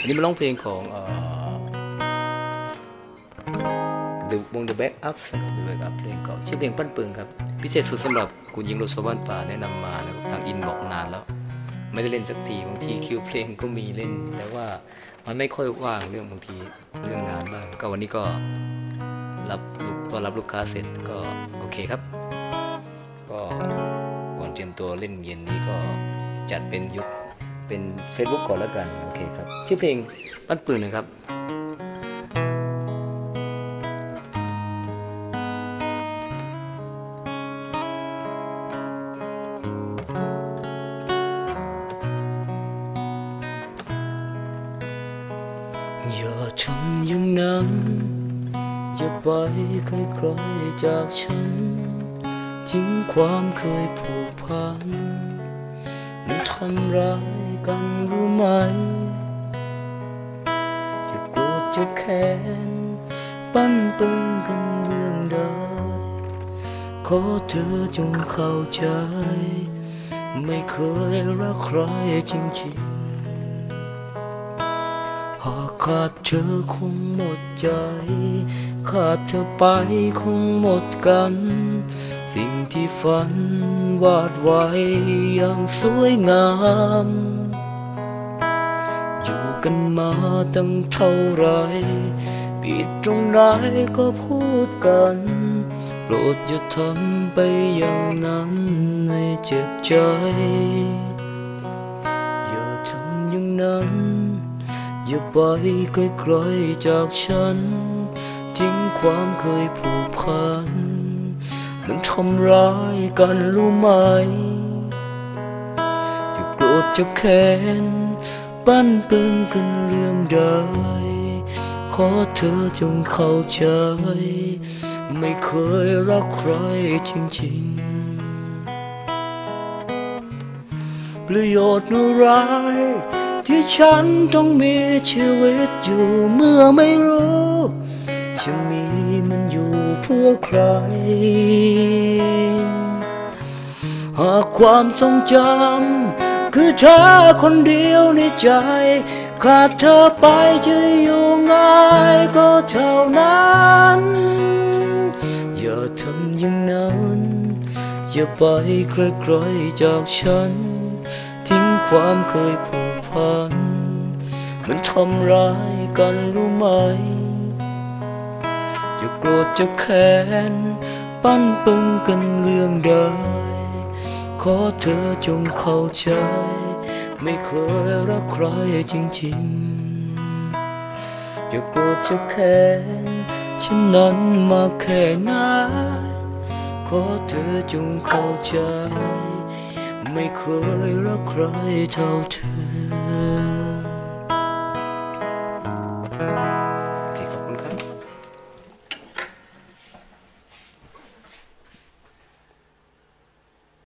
วันนี้มาร้องเพลงของเอ่อ The วง The Backups นะครับ The Backup เพลงเก่าชื่อเพลงปั้นปึงครับ พิเศษสุดสำหรับคุณยิงโรสวันป่าแนะนำมานะครับทางอินบอกนานแล้ว ไม่ได้เล่นสักทีบางทีคิวเพลงก็มีเล่น แต่ว่ามันไม่ค่อยว่างเรื่องบางทีเรื่องงานบ้าง ก็วันนี้ก็รับลูกต้อนรับลูกค้าเสร็จก็โอเคครับ ก็ก่อนเตรียมตัวเล่นเย็นนี้ก็จัดเป็นยุค เป็น Facebook ก่อนแล้วกัน โอเคครับ ชื่อเพลงปั้นปืนนะครับอย่าทำอย่างนั้นอย่าไปไกลๆจากฉัน ทิ้งความเคยผูกพันมันทำร้าย กันรู้ไหมอย่าโกรธจะแค้นปั้นปึงกันเรื่องใดขอเธอจงเข้าใจ ไม่เคยรักใครจริงๆ หากขาดเธอคงหมดใจ ขาดเธอไปคงหมดกัน สิ่งที่ฝันวาดไว้อย่างสวยงาม อยู่กันมาตั้งเท่าไรผิดตรงไหนก็พูดกัน โปรดอย่าทำไปอย่างนั้นให้เจ็บใจ อย่าทำอย่างนั้น อย่าไปไกลๆจากฉัน ทิ้งความเคยผูกพัน มันทำร้ายกันรู้ไหม อย่าโกรธจะแค้น ปั้นปึงกันเรื่องใด ขอเธอจงเข้าใจ ไม่เคยรักใครจริงๆ ประโยชน์อะไรที่ฉันต้องมีชีวิตอยู่เมื่อไม่รู้ จะมีมันอยู่เพื่อใคร หากความทรงจำ คือเธอคนเดียวในใจ ขาดเธอไปจะอยู่ง่ายก็เท่านั้น อย่าทำอย่างนั้น อย่าไปไกลๆจากฉัน ทิ้งความเคยผูกพัน มันทำร้ายกันรู้ไหม อย่าโกรธจะแค้น ปั้นปึงกันเรื่องใด ขอเธอจงเข้าใจ ไม่เคยรักใครจริงๆ จะโกรธจะแค้นฉันนั้นมาแค่ไหนขอเธอจงเข้าใจ ไม่เคยรักใครเท่าเธอ